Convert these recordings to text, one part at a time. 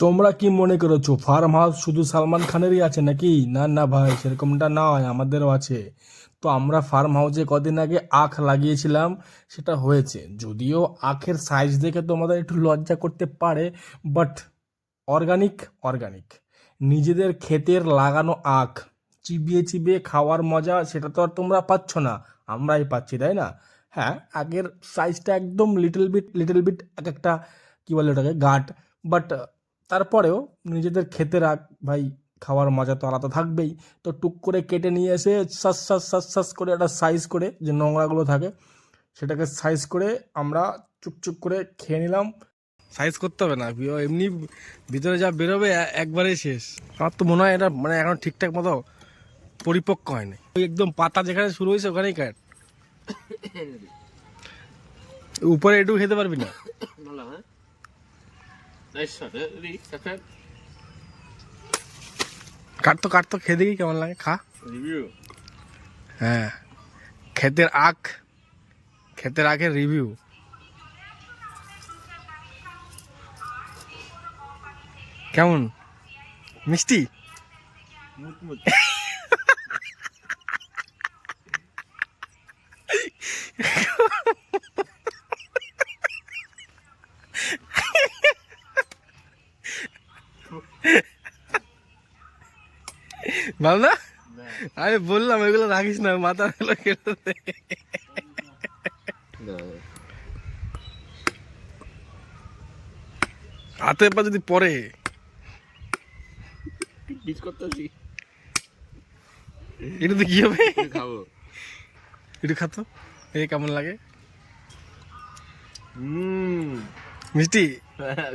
তোমরা কি মনে করেছ ফার্ম হাউস শুধু সালমান খানেরই আছে নাকি? না না ভাই, সেরকমটা নয়, আমাদেরও আছে। তো আমরা ফার্ম হাউসে কদিন আগে আখ লাগিয়েছিলাম, সেটা হয়েছে। যদিও আখের সাইজ দেখে তোমাদের একটু লজ্জা করতে পারে বাট অর্গানিক অর্গানিক নিজেদের ক্ষেতের লাগানো আখ, চিবিয়ে চিবিয়ে খাওয়ার মজা, সেটা তো আর তোমরা পাচ্ছ না। আমরাই পাচ্ছি, তাই না? হ্যাঁ আগের সাইজটা একদম লিটল বিট লিটল বিট এক একটা, কী বলে ওটাকে, গাট বাট তারপরেও নিজেদের খেতে রাখ ভাই খাওয়ার মজা তো আলাদা থাকবেই। তো টুক করে কেটে নিয়ে এসে সাস সাস সাস সাস করে একটা সাইজ করে যে নোংরাগুলো থাকে সেটাকে সাইজ করে আমরা চুপচুপ করে খেয়ে নিলাম। সাইজ করতে হবে না এমনি ভিতরে যা বেরোবে একবারেই শেষ। আমার তো মনে হয় এটা মানে এখন ঠিকঠাক মতো পরিপক্ক হয়নি। ওই একদম পাতা যেখানে শুরু হয়েছে ওখানেই কাট উপরে একটু খেতে পারবি না। কাটতো কাটতো খেয়ে দেখি কেমন লাগে খা. হ্যাঁ। ক্ষেতের আখ। ক্ষেতের আখের রিভিউ কেমন? মিষ্টি? ভালো না? আমি বললাম এগুলো রাখিস না মাথা এগুলো কেটে হাতে পা যদি পরে করতেছি। এটা তো কি হবে? খাব। একটু খাতো এই কেমন লাগে। মিষ্টি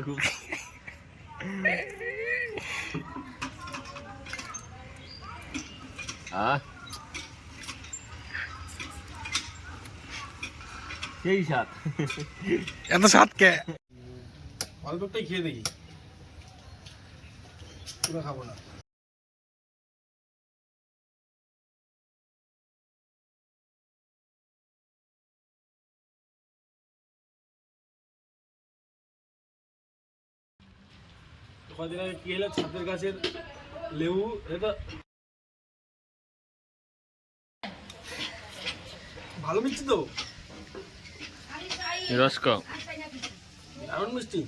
খুব আহ সেই সাত এত স্বাদ কে? অল্প একটাই খেয়ে দেখি। পুরো খাব না। কদিন আগে কি হলো? ছাদের গাছের লেবু এটা ভালো মিষ্টি তো? রস দারুণ মিষ্টি।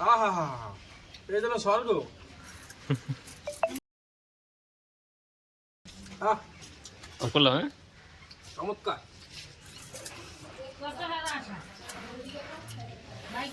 হা হা হা হা। এই যেন স্বর্গ। আহ করলাম হ্যাঁ? চমৎকার। ভাই